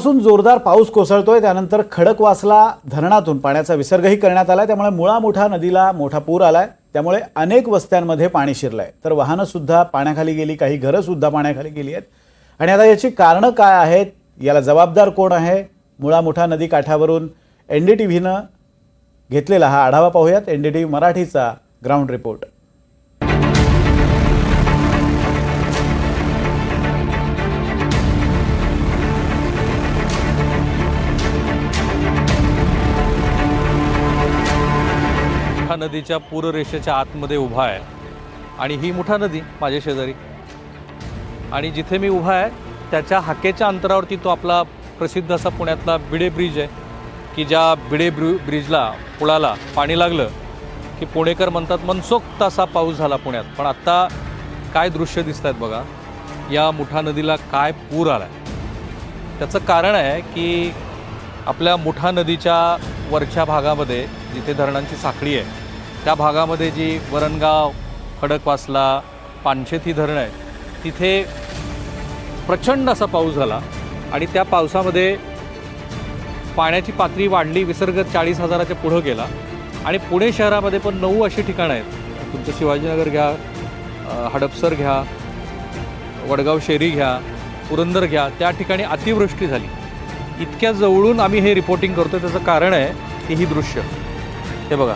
पासून जोरदार पाऊस कोसळतोय त्यानंतर खडकवासला धरणातून पाण्याचा विसर्गही करण्यात आलाय. त्यामुळे मुळा मोठा नदीला मोठा पूर आलाय. त्यामुळे अनेक वस्त्यांमध्ये पाणी शिरलंय. तर वाहनं सुद्धा पाण्याखाली गेली काही घरं सुद्धा पाण्याखाली गेली आहेत. आणि आता याची कारणं काय आहेत? याला जबाबदार कोण आहे? मुळा मोठा नदी काठावरून एन डी टी व्हीनं घेतलेला हा आढावा पाहूयात. एन डी टी व्ही मराठीचा ग्राउंड रिपोर्ट. नदीच्या पूररेषेच्या आतमध्ये उभा आहे. आणि ही मुठा नदी माझ्या शेजारी. आणि जिथे मी उभा आहे त्याच्या हाकेच्या अंतरावरती तो आपला प्रसिद्ध असा पुण्यातला बिडे ब्रिज आहे की ज्या बिडे ब्रि ब्रिजला पुळाला पाणी लागलं की पुणेकर म्हणतात मनसोक्त असा पाऊस झाला पुण्यात. पण आत्ता काय दृश्य दिसत आहेत बघा या मुठा नदीला काय पूर आला आहे त्याचं कारण आहे की आपल्या मुठा नदीच्या वरच्या भागामध्ये जिथे धरणांची साखळी आहे त्या भागामध्ये जी वरणगाव खडकवासला पानशेत ही धरणं आहे तिथे प्रचंड असा पाऊस झाला आणि त्या पावसामध्ये पाण्याची पातळी वाढली विसर्ग चाळीस हजाराच्या पुढं गेला आणि पुणे शहरामध्ये पण नऊ अशी ठिकाणं आहेत. तुमचं शिवाजीनगर घ्या हडपसर घ्या वडगाव शेरी घ्या पुरंदर घ्या त्या ठिकाणी अतिवृष्टी झाली. इतक्या जवळून आम्ही हे रिपोर्टिंग करतो त्याचं कारण आहे की ही दृश्य. हे बघा.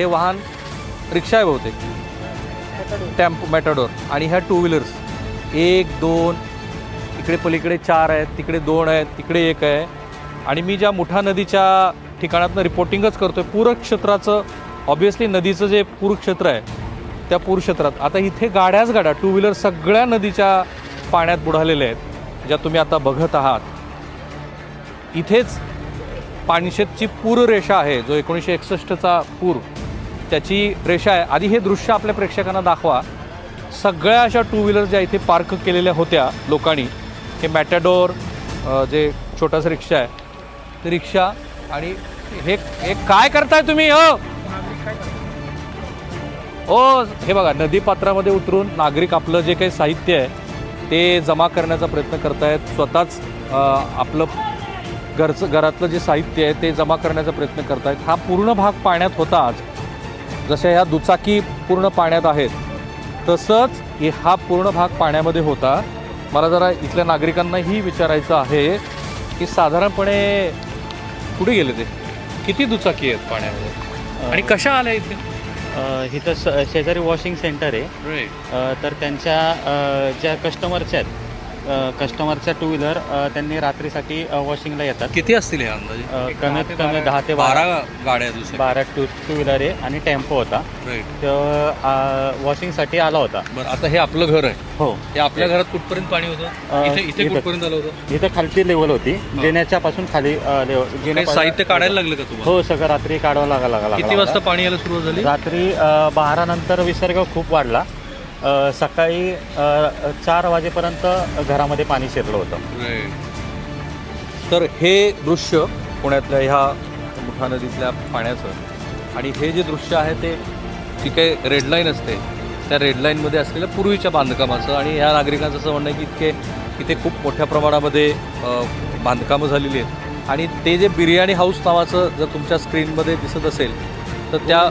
हे वाहन रिक्षा आहे बहुतेक. टॅम्पो मॅटाडोर आणि ह्या टू व्हीलर्स एक दोन इकडे पलीकडे चार आहेत तिकडे दोन आहेत तिकडे एक आहे. आणि मी ज्या मुठा नदीच्या ठिकाणातनं रिपोर्टिंगच करतोय पूरक क्षेत्राचं ऑब्विसली नदीचं जे पूर क्षेत्र आहे त्या पूर क्षेत्रात आता इथे गाड्याच गाड्या टू व्हीलर सगळ्या नदीच्या पाण्यात बुडालेल्या आहेत ज्या तुम्ही आता बघत आहात. इथेच पाणशेतची पूररेषा आहे जो एकोणीसशे एकसष्टचा पूर. त्याची रेषा आहे. आधी हे दृश्य आपल्या प्रेक्षकांना दाखवा. सगळ्या अशा टू व्हीलर ज्या इथे पार्क केलेल्या होत्या लोकांनी हे मॅटॅडोर जे छोटासा रिक्षा आहे ते रिक्षा आणि हे हे काय करताय तुम्ही हो? ओ हे बघा नदीपात्रामध्ये उतरून नागरिक आपलं जे काही साहित्य आहे ते जमा करण्याचा प्रयत्न करतायत. स्वतःच आपलं घरचं घरातलं जे साहित्य आहे ते जमा करण्याचा प्रयत्न करतायत. हा पूर्ण भाग पाण्यात होता आज. जशा ह्या दुचाकी पूर्ण पाण्यात आहेत तसंच हे- पूर्ण भाग पाण्यामध्ये होता. मला जरा इथल्या नागरिकांनाही विचारायचं आहे की साधारणपणे कुठे गेले ते? किती दुचाकी आहेत पाण्यामध्ये? आणि कशा आल्या इथे? इथं शेजारी वॉशिंग सेंटर आहे. तर त्यांच्या ज्या कस्टमरच्या आहेत कस्टमरच्या टू व्हीलर त्यांनी रात्रीसाठी वॉशिंगला येतात. किती असतील हे अंदाजे? कमीत कमी दहा ते बारा बारा गाड्या दुसऱ्या. बारा टू टू व्हीलर आहे आणि टेम्पो होता. राईट तो अ, वॉशिंगसाठी आला होता. बरं आता हे आपलं घर आहे. हो. हे आपल्या घरात कुठपर्यंत पाणी होतं? अ, इथे इथे इथं. कुठपर्यंत आलं होतं? इथं खालची लेवल होती. जिन्याच्या पासून खाली अ, लेव- काही जिन्यापासून- साहित्य काढायला लागलं का तुम्हाला? हो सगळं रात्री काढावं लागा लागा किती लागला वाजता पाणी यायला सुरुवात झाली? रात्री अ, बारा नंतर विसर्ग खूप वाढला. सकाळी चार वाजेपर्यंत घरामध्ये पाणी शिरलं होतं. तर हे दृश्य पुण्यातल्या ह्या मुठा नदीतल्या पाण्याचं आणि हे जे दृश्य आहे ते जी काही रेडलाईन असते त्या रेडलाईनमध्ये असलेल्या पूर्वीच्या बांधकामाचं आणि ह्या नागरिकांचं असं म्हणणं आहे की इतके इथे खूप मोठ्या प्रमाणामध्ये बांधकामं झालेली आहेत. आणि ते जे बिर्याणी हाऊस नावाचं जर तुमच्या स्क्रीनमध्ये दिसत असेल तर त्या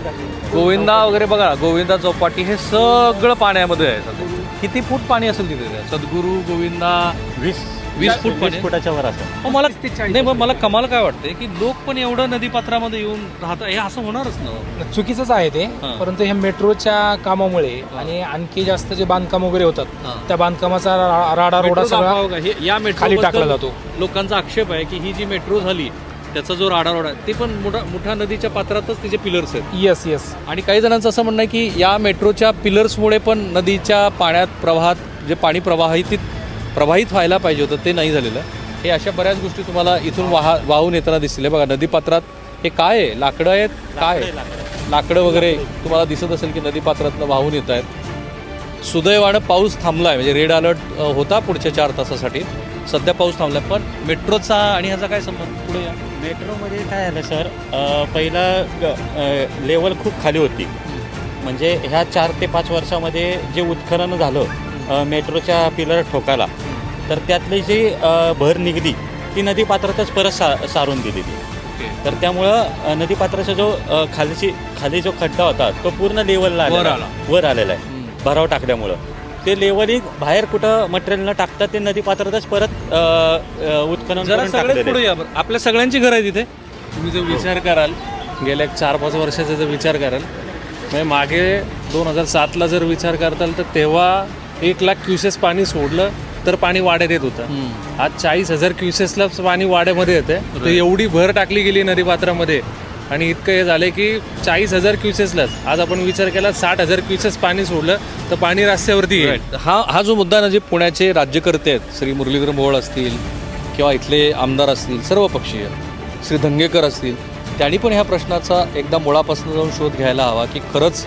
गोविंदा वगैरे बघा गोविंदा चौपाटी हे सगळं पाण्यामध्ये आहे सध्या. किती फूट पाणी असेल तिथे सद्गुरू गोविंदा वीस वीस फूट पाणी? फुटाच्या वर असं मग मला नाही मग मला कमाल काय वाटते की लोक पण एवढं नदीपात्रामध्ये येऊन राहतात हे असं होणारच ना चुकीचंच आहे ते हां. परंतु ह्या मेट्रोच्या कामामुळे आणि आणखी जास्त जे बांधकाम वगैरे होतात हां. त्या बांधकामाचा रा- राडा रोडा सगळा का? हे- या मेट्रो खाली टाकला जातो. लोकांचा आक्षेप आहे की ही जी मेट्रो झाली त्याचा जो राडा रोड आहे ते पण मोठा मोठ्या नदीच्या पात्रातच तिचे पिलर्स आहेत. येस येस आणि काही जणांचं असं म्हणणं आहे की या मेट्रोच्या पिलर्समुळे पण नदीच्या पाण्यात प्रवाहात जे पाणी प्रवाहित प्रवाहित व्हायला पाहिजे होतं ते नाही झालेलं. हे अशा बऱ्याच गोष्टी तुम्हाला इथून वाहा वाहून येताना दिसतील बघा. नदीपात्रात हे काय आहे? लाकडं आहेत? काय? लाकडं वगैरे तुम्हाला दिसत असेल की नदीपात्रातनं वाहून येत आहेत. सुदैवानं पाऊस थांबला आहे म्हणजे रेड अलर्ट होता पुढच्या चार तासासाठी. सध्या पाऊस थांबला पण मेट्रोचा आणि ह्याचा काय संबंध? पुढे या. मेट्रोमध्ये काय झालं सर? पहिला लेवल खूप खाली होती. म्हणजे ह्या चार ते पाच वर्षामध्ये जे उत्खनन झालं मेट्रोच्या पिलर ठोकाला तर त्यातली जी भर निघली ती नदी पात्रातच परत सा सारून दिली ती तर त्यामुळं नदीपात्राचा जो खालची खाली जो खड्डा होता तो पूर्ण लेवलला. वर आलेला आहे. भराव टाकल्यामुळं. ते लेवलिंग बाहेर कुठं मटेरियल न टाकता ते नदीपात्रातच परत अ, अ, उत्खनन जरा करून सगळेच टाकलेलं. पुढे आहे. या बरं. आपल्या सगळ्यांची घर आहे तिथे तुम्ही जर विचार कराल गेल्या एक चार पाच वर्षाचा जर विचार कराल म्हणजे मागे दोन हजार सातला जर विचार करताल तर तेव्हा एक लाख क्युसेस पाणी सोडलं तर पाणी वाड्यात येत होतं. आज चाळीस हजार क्युसेसला पाणी वाड्यामध्ये येते तर एवढी भर टाकली गेली नदीपात्रामध्ये आणि इतकं हे झालं की चाळीस हजार क्युसेसलाच आज आपण विचार केला साठ हजार क्युसेस पाणी सोडलं तर पाणी रस्त्यावरती येईल. हा हा जो मुद्दा ना जे पुण्याचे राज्यकर्ते आहेत श्री मुरलीधर मोहोळ असतील किंवा इथले आमदार असतील सर्व पक्षीय श्री धंगेकर असतील त्यांनी पण ह्या प्रश्नाचा एकदा मुळापासून जाऊन शोध घ्यायला हवा की खरंच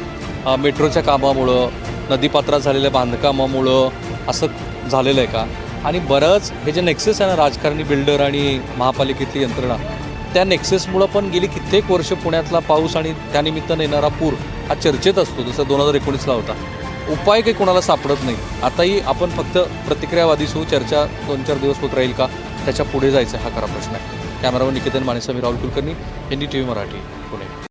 मेट्रोच्या कामामुळं नदीपात्रात झालेल्या बांधकामामुळं असं झालेलं आहे का? आणि बरंच हे जे नेक्सेस आहे ना राजकारणी बिल्डर आणि महापालिकेतली यंत्रणा त्या नेक्सेसमुळं पण गेली कित्येक वर्ष पुण्यातला पाऊस आणि त्यानिमित्तानं येणारा पूर हा चर्चेत असतो जसं दोन हजार एकोणीसला होता. उपाय काही कोणाला सापडत नाही. आताही आपण फक्त प्रतिक्रियावादी सु चर्चा दोन चार दिवस होत राहील का? त्याच्या पुढे जायचं हा खरा प्रश्न आहे. कॅमेरावर Niketan माणेसामी Rahul Kulkarni N D T V Marathi Pune.